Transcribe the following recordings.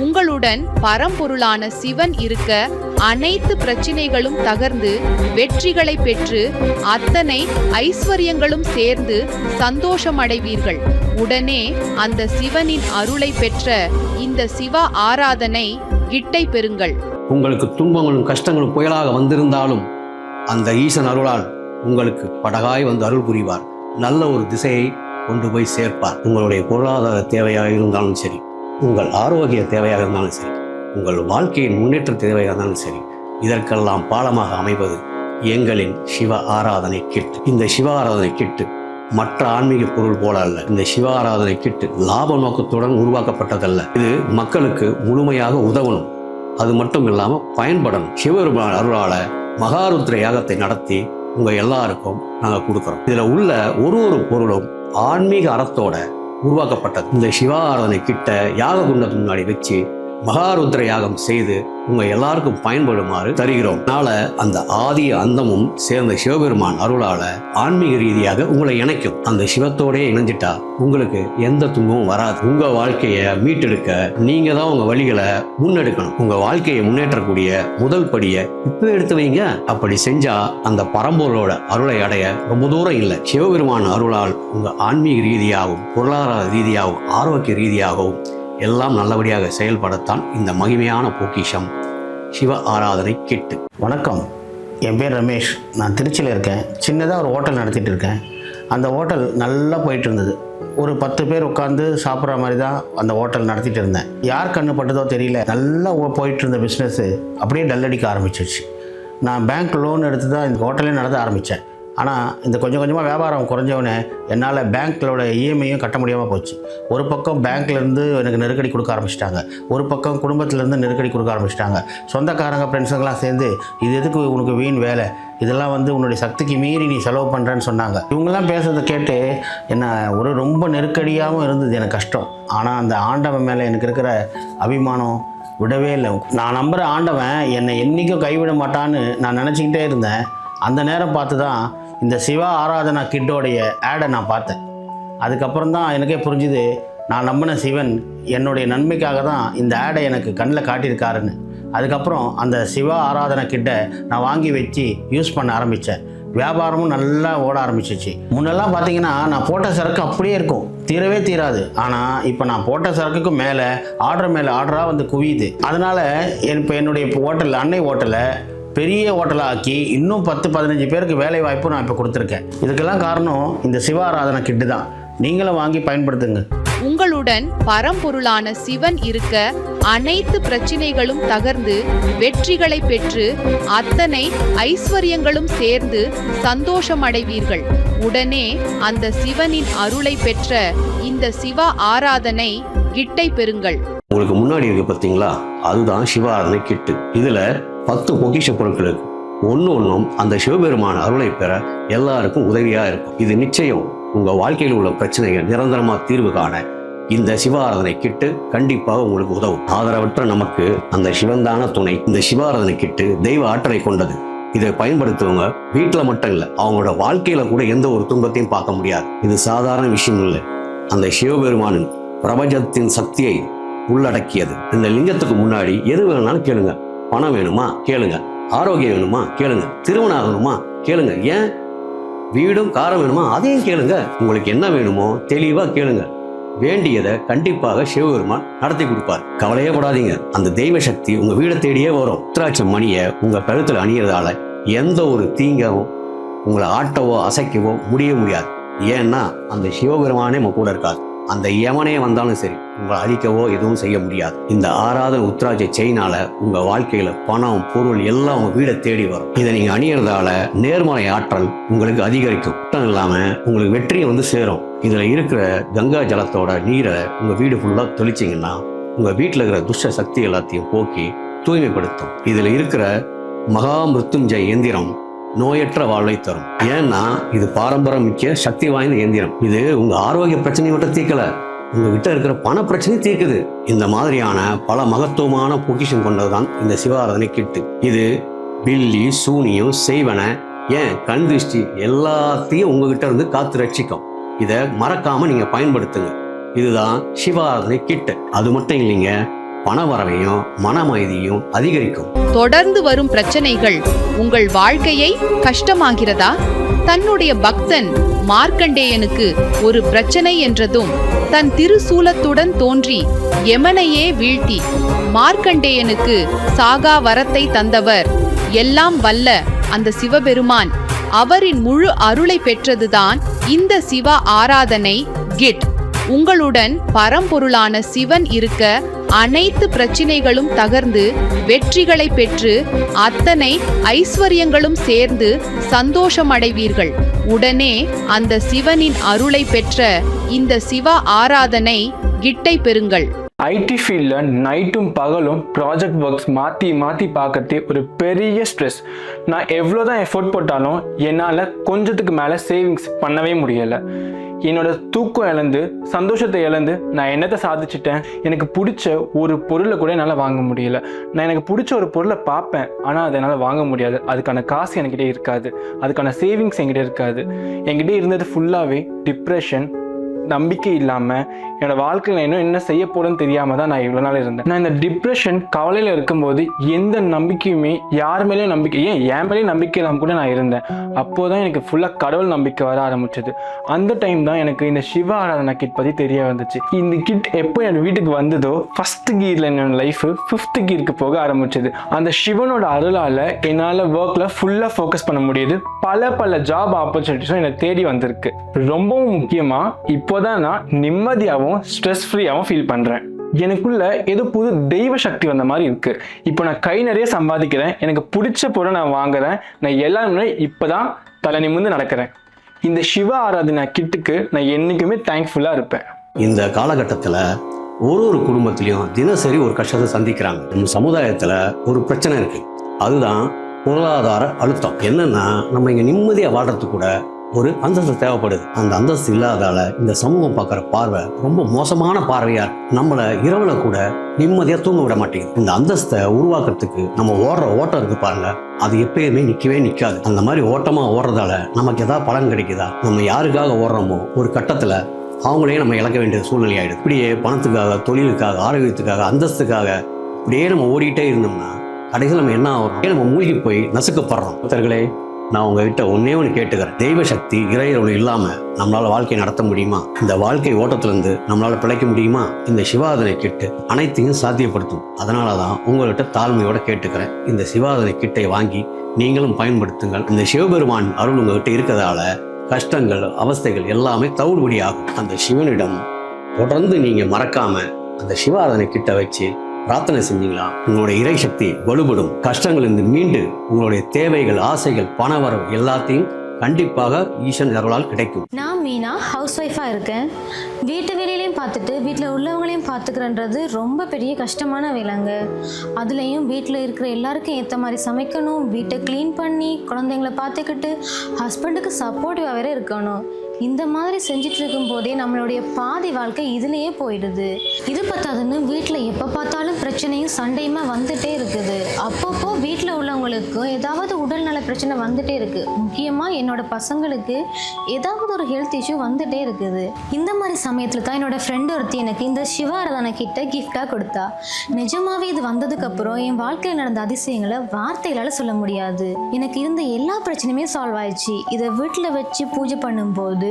உங்களுடன் பரம்பொருளான சிவன் இருக்க அனைத்து பிரச்சினைகளும் தகர்ந்து வெற்றிகளை பெற்று அத்தனை ஐஸ்வர்யங்களும் சேர்ந்து சந்தோஷமடைவீர்கள். உடனே அந்த சிவனின் அருளை பெற்ற இந்த சிவ ஆராதனை கிட்டை பெறுங்கள். உங்களுக்கு துன்பங்களும் கஷ்டங்களும் புயலாக வந்திருந்தாலும் அந்த ஈசன் அருளால் உங்களுக்கு படகாய் வந்து அருள் புரிவார். நல்ல ஒரு திசையை கொண்டு போய் சேர்ப்பார். உங்களுடைய பொருளாதார தேவையாக இருந்தாலும் சரி. உங்கள் ஆரோக்கிய தேவையாக இருந்தாலும் சரி உங்கள் வாழ்க்கையின் முன்னேற்ற தேவையாக இருந்தாலும் சரி இதற்கெல்லாம் பாலமாக அமைவது எங்களின் சிவ ஆராதனை கிட்டு இந்த சிவ ஆராதனை கிட்டு மற்ற ஆன்மீக பொருள் போல அல்ல. இந்த சிவ ஆராதனை கிட்டு லாப நோக்கத்துடன் உருவாக்கப்பட்டதல்ல. இது மக்களுக்கு முழுமையாக உதவணும். அது மட்டும் இல்லாமல் பயன்படணும். சிவபெருமான் அருளால மகாருத்ர யாகத்தை நடத்தி உங்க எல்லாருக்கும் நாங்கள் கொடுக்குறோம். இதுல உள்ள ஒரு ஒரு பொருளும் ஆன்மீக அறத்தோட உருவாக்கப்பட்டது. இந்த சிவாராதனை கிட்ட யாக குண்டத்து முன்னாடி வச்சு மகாருத்ர யாகம் செய்து உங்க எல்லாருக்கும் பயன்படுமாறு தருகிறோம். அதனால அந்த ஆதி அந்தமும் சேர்ந்த சிவபெருமான் அருளால ஆன்மீக ரீதியாக உங்களை இணைக்கும். அந்த சிவத்தோடய இணைஞ்சிட்டா உங்களுக்கு எந்த துன்பமும் வராது. உங்க வாழ்க்கையை மீட்டெடுக்க நீங்க தான் உங்க வழிகளை முன்னெடுக்கணும். உங்க வாழ்க்கையை முன்னேற்றக்கூடிய முதல் படியை இப்போ எடுத்து வைங்க. அப்படி செஞ்சா அந்த பரம்பொருளோட அருளை அடைய ரொம்ப தூரம் இல்லை. சிவபெருமான் அருளால் உங்க ஆன்மீக ரீதியாகவும் பொருளாதார ரீதியாகவும் ஆரோக்கிய ரீதியாகவும் எல்லாம் நல்லபடியாக செயல்படத்தான் இந்த மகிமையான பொக்கிஷம். சிவ ஆராதனை கிட்டு. வணக்கம். என் பேர் ரமேஷ். நான் திருச்சியில் இருக்கேன். சின்னதாக ஒரு ஹோட்டல் நடத்திட்டு இருக்கேன். அந்த ஹோட்டல் நல்லா போயிட்டு இருந்தது. ஒரு பத்து பேர் உட்காந்து சாப்பிட்ற மாதிரி தான் அந்த ஹோட்டல் நடத்திட்டு இருந்தேன். யார் கண்ணு பட்டதோ தெரியல. நல்லா போயிட்டு இருந்த பிஸ்னஸ்ஸு அப்படியே டல்லடிக்க ஆரம்பிச்சிருச்சு. நான் பேங்க் லோன் எடுத்து தான் இந்த ஹோட்டலே நடத்த ஆரம்பித்தேன் ஆனால் இந்த கொஞ்சம் கொஞ்சமாக வியாபாரம் குறைஞ்சவொடனே என்னால் பேங்க்களோட இஎம்ஐயும் கட்ட முடியாமல் போச்சு. ஒரு பக்கம் பேங்க்லேருந்து எனக்கு நெருக்கடி கொடுக்க ஆரம்பிச்சிட்டாங்க. ஒரு பக்கம் குடும்பத்திலேருந்து நெருக்கடி கொடுக்க ஆரம்பிச்சிட்டாங்க. சொந்தக்காரங்க ஃப்ரெண்ட்ஸுங்கெல்லாம் சேர்ந்து இது எதுக்கு உனக்கு வீண் வேலை? இதெல்லாம் வந்து உன்னுடைய சக்திக்கு மீறி நீ செலவு பண்ணுறேன்னு சொன்னாங்க. இவங்கெல்லாம் பேசுறதை கேட்டு என்ன ஒரு ரொம்ப நெருக்கடியாகவும் இருந்தது எனக்கு கஷ்டம். ஆனால் அந்த ஆண்டவன் மேலே எனக்கு இருக்கிற அபிமானம் விடவே இல்லை. நான் நம்புகிற ஆண்டவன் என்னை என்றைக்கும் கைவிட மாட்டான்னு நான் நினச்சிக்கிட்டே இருந்தேன். அந்த நேரம் பார்த்து தான் இந்த சிவா ஆராதனா கிட்டோடைய ஆடை நான் பார்த்தேன். அதுக்கப்புறம் தான் எனக்கே புரிஞ்சுது நான் நம்பின சிவன் என்னுடைய நன்மைக்காக தான் இந்த ஆடை எனக்கு கண்ணில் காட்டியிருக்காருன்னு. அதுக்கப்புறம் அந்த சிவா ஆராதனை கிட்ட நான் வாங்கி வச்சு யூஸ் பண்ண ஆரம்பித்தேன் வியாபாரமும் நல்லா ஓட ஆரம்பிச்சிச்சு. முன்னெல்லாம் பார்த்தீங்கன்னா நான் போட்ட சரக்கு அப்படியே இருக்கும். தீரவே தீராது. ஆனால் இப்போ நான் போட்ட சரக்குக்கு மேலே ஆர்டர் மேலே ஆர்டராக வந்து குவியுது. அதனால் இப்போ என்னுடைய ஹோட்டல் அன்னை ஹோட்டலை பெரிய ஹோட்டலாக ஆக்கி இன்னும் பத்து பதினஞ்சு பேருக்கு வேலை வாய்ப்பு நான் இப்போ கொடுத்துருக்கேன். இதுக்கெல்லாம் காரணம் இந்த சிவாராதனை கிட்டு தான். நீங்களும் வாங்கி பயன்படுத்துங்க. உங்களுடன் பரம்பொருளான சிவன் இருக்க அனைத்து பிரச்சினைகளும் தகர்ந்து வெற்றிகளை பெற்று அத்தனை ஐஸ்வர்யங்களும் சேர்ந்து சந்தோஷமடைவீர்கள். உடனே அந்த சிவனின் அருளை பெற்ற இந்த சிவ ஆராதனை கிட்டை பெறுங்கள். உங்களுக்கு முன்னாடி இருக்கு பார்த்தீங்களா அதுதான் சிவாராதனை கிட்டு. இதுல பத்து பொக்கிஷ பொருட்கள் இருக்கு ஒன்று ஒன்றும் அந்த சிவபெருமான அருளை பெற எல்லாருக்கும் உதவியாக இருக்கும். இது நிச்சயம் உங்கள் வாழ்க்கையில் உள்ள பிரச்சனைகள் நிரந்தரமாக தீர்வு காண இந்த சிவாராதனை கிட்டு கண்டிப்பாக உங்களுக்கு உதவும். ஆதரவற்ற நமக்கு அந்த சிவந்தான துணை இந்த சிவாராதனை கிட்டு தெய்வ ஆற்றலை கொண்டது. இதை பயன்படுத்துவங்க வீட்டில் மட்டும் இல்லை அவங்களோட வாழ்க்கையில கூட எந்த ஒரு துன்பத்தையும் பார்க்க முடியாது. இது சாதாரண விஷயம் இல்லை. அந்த சிவபெருமானின் பிரபஞ்சத்தின் சக்தியை உள்ளடக்கியது. இந்த லிங்கத்துக்கு முன்னாடி எது வேணாலும் கேளுங்க. பணம் வேணுமா? கேளுங்க. ஆரோக்கியம் வேணுமா? கேளுங்க. திருமணம் ஆகணுமா? கேளுங்க. ஏன்? வீடும் காரம் வேணுமா? அதையும் கேளுங்க. உங்களுக்கு என்ன வேணுமோ தெளிவாக கேளுங்க. வேண்டியதை கண்டிப்பாக சிவபெருமான் நடத்தி கொடுப்பார். கவலையே படாதீங்க. அந்த தெய்வ சக்தி உங்க வீடை தேடியே வரும். உத்திராட்ச மணியை உங்க கழுத்தில் அணியறதால எந்த ஒரு தீங்கவும் உங்களை ஆட்டவோ அசைக்கவோ முடிய முடியாது. ஏன்னா அந்த சிவபெருமானே நம்ம கூட இருக்காது அந்த யமனே வந்தாலும் சரி உங்களை அழிக்கவோ எதுவும் செய்ய முடியாது. இந்த ஆராதன உத்ராஜ செயினால உங்க வாழ்க்கையில பணம் பொருள் எல்லாம் உங்க வீடை தேடி வரும். இதை நீங்க அணியறதால நேர்மறை ஆற்றல் உங்களுக்கு அதிகரிக்கும். மட்டும் இல்லாம உங்களுக்கு வெற்றியை வந்து சேரும். இதுல இருக்கிற கங்கா ஜலத்தோட நீரை உங்க வீடு ஃபுல்லா தெளிச்சிங்கன்னா உங்க வீட்டில் இருக்கிற துஷ்ட சக்தி எல்லாத்தையும் போக்கி தூய்மைப்படுத்தும். இதுல இருக்கிற மகா மிருத்துஞ்சய எந்திரம் நோயற்ற வாழ்வை தரும். ஏன்னா இது பாரம்பரிய முக்கிய சக்தி வாய்ந்த எந்திரம் இது உங்க ஆரோக்கிய பிரச்சனையை மட்டும் தீர்க்கல. உங்ககிட்ட இருக்கிற பண பிரச்சனை தீர்க்குது. இந்த மாதிரியான பல மகத்துவமான பொக்கிஷம் கொண்டதுதான் இந்த சிவாராதனை கிட்டு இது பில்லி சூனியம் செய்வன ஏன் கண் திருஷ்டி எல்லாத்தையும் உங்ககிட்ட இருந்து காத்து ரட்சிக்கும். இதை மறக்காம நீங்க பயன்படுத்துங்க. இதுதான் சிவாராதனை கிட்டு அது மட்டும் இல்லைங்க பணவரவையும் மன அமைதியும் அதிகரிக்கும். தொடர்ந்து வரும் பிரச்சனைகள் உங்கள் வாழ்க்கையை கஷ்டமாகிறதா? தன்னுடைய பக்தன் மார்க்கண்டேயனுக்கு ஒரு பிரச்சனை என்றதும் தன் திருசூலத்துடன் தோன்றி யமனையே வீழ்த்தி மார்க்கண்டேயனுக்கு சாகா வரத்தை தந்தவர் எல்லாம் வல்ல அந்த சிவபெருமான். அவரின் முழு அருளை பெற்றதுதான் இந்த சிவ ஆராதனை கிட். உங்களுடன் பரம்பொருளான சிவன் இருக்க அனைத்து பிரச்சினைகளும் தகர்ந்து வெற்றிகளை பெற்று அத்தனை ஐஸ்வர்யங்களும் சேர்ந்து சந்தோஷமடைவீர்கள். உடனே அந்த சிவனின் அருளை பெற்ற இந்த சிவ ஆராதனை கிட்டை பெறுங்கள். ஐடி ஃபீல்டில் நைட்டும் பகலும் ப்ராஜெக்ட் ஒர்க்ஸ் மாற்றி மாற்றி பார்க்கறதே ஒரு பெரிய ஸ்ட்ரெஸ் நான் எவ்வளோ தான் எஃபோர்ட் போட்டாலும் என்னால் கொஞ்சத்துக்கு மேலே சேவிங்ஸ் பண்ணவே முடியலை. என்னோட தூக்கம் இழந்து சந்தோஷத்தை இழந்து நான் என்னத்தை சாதிச்சிட்டேன்? எனக்கு பிடிச்ச ஒரு பொருளை கூட என்னால் வாங்க முடியல. நான் எனக்கு பிடிச்ச ஒரு பொருளை பார்ப்பேன் ஆனால் அதை என்னால் வாங்க முடியாது. அதுக்கான காசு என்கிட்ட இருக்காது. அதுக்கான சேவிங்ஸ் என்கிட்ட இருக்காது. என்கிட்ட இருந்தது ஃபுல்லாகவே டிப்ரெஷன் நம்பிக்கை இல்லாமல் என்னோட வாழ்க்கையில் இன்னும் என்ன செய்ய போறேன்னு தெரியாமல் தான் நான் இவ்வளோ நாள் இருந்தேன். நான் இந்த டிப்ரெஷன் கவலையில் இருக்கும்போது எந்த நம்பிக்கையுமே யார் மேலேயும் நம்பிக்கை ஏன் என் மேலேயும் நம்பிக்கை இல்லாமல் கூட நான் இருந்தேன். அப்போ தான் எனக்கு ஃபுல்லாக கடவுள் நம்பிக்கை வர ஆரம்பிச்சது. அந்த டைம் தான் எனக்கு இந்த சிவ ஆராதனா கிட் பற்றி தெரிய வந்துச்சு. இந்த கிட் எப்போ என் வீட்டுக்கு வந்ததோ ஃபஸ்ட்டு கீரில் என்னோட லைஃபு ஃபிஃப்த்து கீருக்கு போக ஆரம்பிச்சது. அந்த சிவனோட அருளால் என்னால் ஒர்க்கில் ஃபுல்லாக ஃபோக்கஸ் பண்ண முடியுது. பல பல ஜாப் ஆப்பர்ச்சுனிட்டிஸும் என்னை தேடி வந்திருக்கு. ரொம்பவும் முக்கியமாக இப்போ இப்போதான் நான் நிம்மதியாகவும் ஸ்ட்ரெஸ் ஃப்ரீயாகவும் ஃபீல் பண்ணுறேன் எனக்குள்ள ஏதோ புது தெய்வ சக்தி வந்த மாதிரி இருக்கு. இப்போ நான் கை நிறைய சம்பாதிக்கிறேன். எனக்கு பிடிச்ச பொருளை நான் வாங்குறேன். நான் எல்லாருமே இப்போதான் தலை நிமிர்ந்து நடக்கிறேன். இந்த சிவ ஆராதனா கிட்டுக்கு நான் என்றைக்குமே தேங்க்ஃபுல்லாக இருப்பேன். இந்த காலகட்டத்தில் ஒரு ஒரு குடும்பத்திலையும் தினசரி ஒரு கஷ்டத்தை சந்திக்கிறாங்க. நம்ம சமுதாயத்தில் ஒரு பிரச்சனை இருக்கு. அதுதான் பொருளாதார அழுத்தம். என்னன்னா நம்ம இங்கே நிம்மதியாக வாழ்றதுக்கு கூட ஒரு அந்தஸ்து தேவைப்படுது. அந்த அந்தஸ்து இல்லாதால இந்த சமூகம் பார்க்குற பார்வை ரொம்ப மோசமான பார்வையாக நம்மளை இரவுல கூட நிம்மதியாக தூங்க விட மாட்டேங்குது. இந்த அந்தஸ்தை உருவாக்குறதுக்கு நம்ம ஓடுற ஓட்டம் இருக்கு பாருங்க. அது எப்பயுமே நிற்கவே நிற்காது அந்த மாதிரி ஓட்டமாக ஓடுறதால நமக்கு எதாவது பலன் கிடைக்குதா? நம்ம யாருக்காக ஓடுறோமோ ஒரு கட்டத்தில் அவங்களையும் நம்ம இழக்க வேண்டிய சூழ்நிலை ஆயிடுது. இப்படியே பணத்துக்காக தொழிலுக்காக ஆரோக்கியத்துக்காக அந்தஸ்துக்காக இப்படியே நம்ம ஓடிட்டே இருந்தோம்னா கடைசியில் நம்ம என்ன ஆகிறோம்? நம்ம மூழ்கி போய் நசுக்கப்படுறோம். பக்தர்களே நான் உங்ககிட்ட ஒன்னே ஒன்று கேட்டுக்கிறேன். தெய்வ சக்தி இறையருள் இல்லாமல் நம்மளால் வாழ்க்கையை நடத்த முடியுமா? இந்த வாழ்க்கை ஓட்டத்திலிருந்து நம்மளால் பிழைக்க முடியுமா? இந்த சிவாதனை கிட்டு அனைத்தையும் சாத்தியப்படுத்தும். அதனால தான் உங்கள்கிட்ட தாழ்மையோட கேட்டுக்கிறேன். இந்த சிவாதனை கிட்டை வாங்கி நீங்களும் பயன்படுத்துங்கள். இந்த சிவபெருமான் அருள் உங்ககிட்ட இருக்கிறதால கஷ்டங்கள் அவஸ்தைகள் எல்லாமே தவிடுபடியாகும். அந்த சிவனிடம் தொடர்ந்து நீங்கள் மறக்காமல் அந்த சிவாதனை கிட்ட வச்சு பிரார்த்தனை செஞ்சீங்களா? உங்களுடைய இறை சக்தி வலுப்படும் கஷ்டங்களிலிருந்து மீண்டு உங்களுடைய தேவைகள் ஆசைகள் பணவரவு எல்லாத்தையும் கண்டிப்பாக ஈசன் அருளால் கிடைக்கும். நான் மீனா ஹவுஸ் ஒய்ஃபாக இருக்கேன். வீட்டு வேலையிலையும் பார்த்துட்டு வீட்டில் உள்ளவங்களையும் பார்த்துக்கிறன்றது ரொம்ப பெரிய கஷ்டமான வேலைங்க. அதுலேயும் வீட்டில் இருக்கிற எல்லாருக்கும் ஏற்ற மாதிரி சமைக்கணும் வீட்டை க்ளீன் பண்ணி குழந்தைங்கள பார்த்துக்கிட்டு ஹஸ்பண்டுக்கு சப்போர்ட்டிவாக வேற இருக்கணும். இந்த மாதிரி செஞ்சுட்டு இருக்கும் போதே நம்மளுடைய பாதி வாழ்க்கை இதுலேயே போயிடுது. இது பத்தாதுன்னு வீட்டில் எப்போ பார்த்தாலும் பிரச்சனையும் சண்டையுமா வந்துட்டே இருக்குது. அப்பப்போ வீட்டில் உள்ளவங்களுக்கு ஏதாவது உடல்நல பிரச்சனை வந்துட்டே இருக்கு. முக்கியமாக என்னோட பசங்களுக்கு ஏதாவது ஒரு ஹெல்த் இஷ்யூ வந்துட்டே இருக்குது. இந்த மாதிரி சமயத்தில் தான் என்னோட ஃப்ரெண்டு ஒருத்தி எனக்கு இந்த சிவாரதனை கிட்ட கிஃப்டாக கொடுத்தா. நிஜமாவே இது வந்ததுக்கப்புறம் என் வாழ்க்கையில் நடந்த அதிசயங்களை வார்த்தைகளால் சொல்ல முடியாது. எனக்கு இருந்த எல்லா பிரச்சனையுமே சால்வ் ஆயிடுச்சு. இதை வீட்டில் வச்சு பூஜை பண்ணும்போது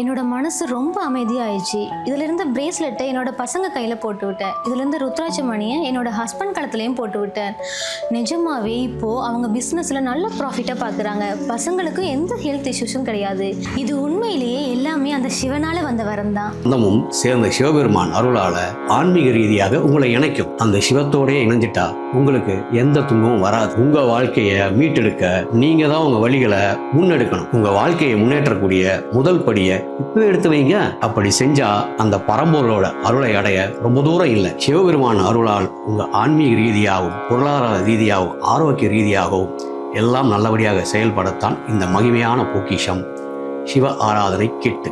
என்னோட மனசு ரொம்ப அமைதியாயிடுச்சு. இதுல இருந்த பிரேஸ்லெட்டை என்னோட பசங்க கையில் போட்டு விட்டேன். இதுல இருந்து ருத்ராட்ச மணியை என்னோட ஹஸ்பண்ட் கழுத்துலையும் போட்டு விட்டேன். நிஜமாவே இப்போ அவங்க பிசினஸ்ல நல்ல ப்ராஃபிட்டாக பார்க்குறாங்க பசங்களுக்கு எந்த ஹெல்த் இஷ்யூஸும் கிடையாது. இது உண்மையிலேயே எல்லாமே அந்த சிவனால வந்த வரம் தான். அந்தமும் சேர்ந்த சிவபெருமான் அருளால ஆன்மீக ரீதியாக உங்களை இணைக்கும். அந்த சிவத்தோடய இணைஞ்சிட்டா உங்களுக்கு எந்த துன்பமும் வராது. உங்க வாழ்க்கையை மீட்டெடுக்க நீங்க தான் உங்க வழிகளை முன்னெடுக்கணும். உங்க வாழ்க்கையை முன்னேற்றக்கூடிய முதல் முதல் படியை இப்போ எடுத்து வைங்க. அப்படி செஞ்சா அந்த பரம்பொருளோட அருளை அடைய ரொம்ப தூரம் இல்லை. சிவபெருமான் அருளால் உங்க ஆன்மீக ரீதியாகவும் பொருளாதார ரீதியாகவும் ஆரோக்கிய ரீதியாகவும் எல்லாம் நல்லபடியாக செயல்படத்தான் இந்த மகிமையான பொக்கிஷம். சிவ ஆராதனை கெட்டு.